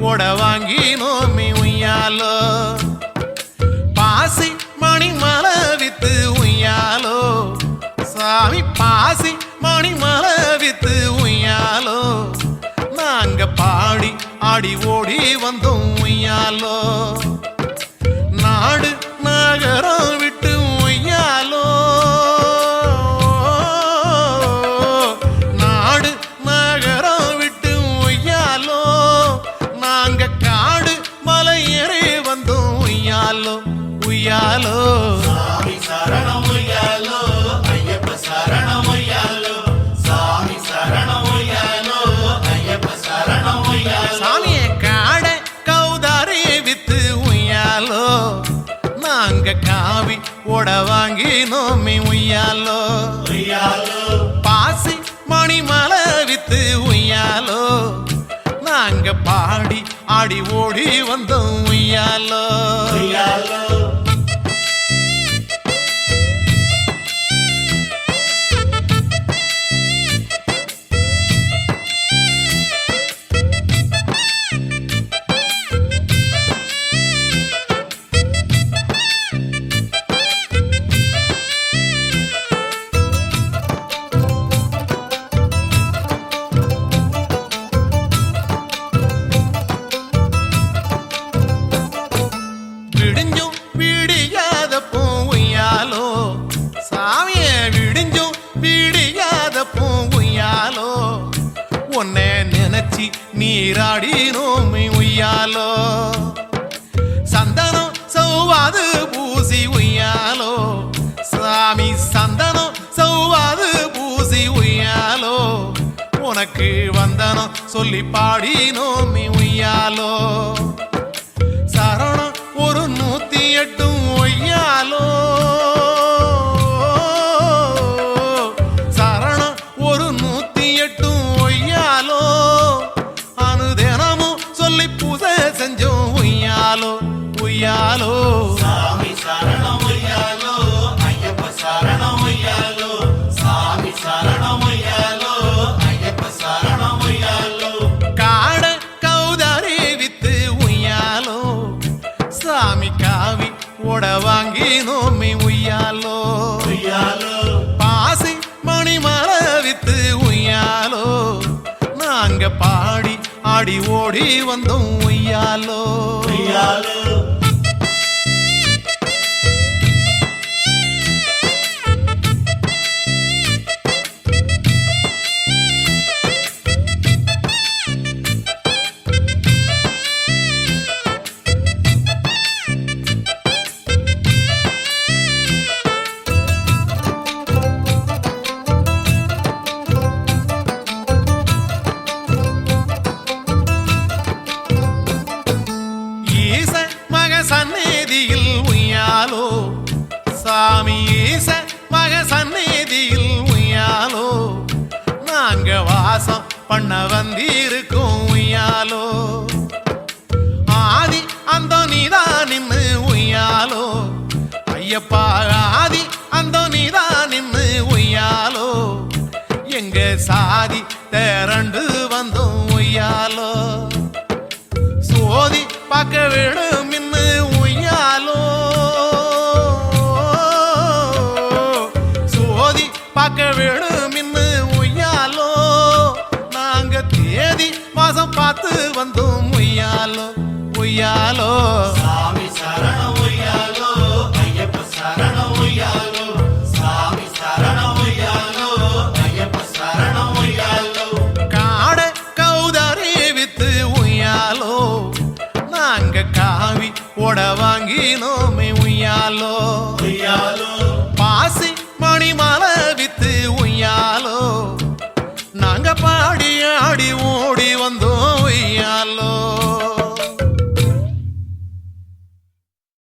போட வாங்கினோமே உய்யாலோ? பாசி மணி மலை வித்து உய்யாலோ? சாமி பாசி மணி மலை வித்து உய்யாலோ? நாங்க பாடி ஆடி ஓடி வந்தோம் உய்யாலோ? ஓட வாங்கினோமே உய்யாலோ. பாசி மணி மலை வித்து உய்யாலோ. நாங்க பாடி ஆடி ஓடி வந்தோம் உய்யாலோ. விடிஞ்சும் விடியாத பூவையாலோ. சாமிய விடிஞ்சும் விடியாத பூவையாலோ. உன்னை நினைச்சி நீராடினோமே உய்யாலோ. சந்தனம் சௌவாது பூசி உய்யாலோ. சாமி சந்தனம் சௌவாது பூசி உய்யாலோ. உனக்கு வந்தனம் சொல்லி பாடினோமே உய்யாலோ. வாங்கினோமே உய்யாலோ? பாசி மணி மலை வித்து உய்யாலோ? நாங்க பாடி ஆடி ஓடி வந்தோம் உய்யாலோ? சாமி ஈச மக சந்நிதியில் உய்யாலோ. நாங்க வாசம் பண்ண வந்திருக்கோம் உய்யாலோ. ஆதி அந்த நீதான் நின்று உய்யாலோ. ஐயப்பா ஆதி அந்த நீதான் நின்று உய்யாலோ. எங்க சாதி திரண்டு வந்தோம் உய்யாலோ. சோதி பார்க்க விடும் இன்னு பார்த்து வந்தோம் உய்யாலோ உய்யாலோ சாமி ஐயப்ப சாமி சரணமொய்யாலோ ஐயப்ப காட கௌதாரி வித்து உய்யாலோ நாங்க காவி ஓட வாங்கினோமே ஒய்யாலோ பாசி மணி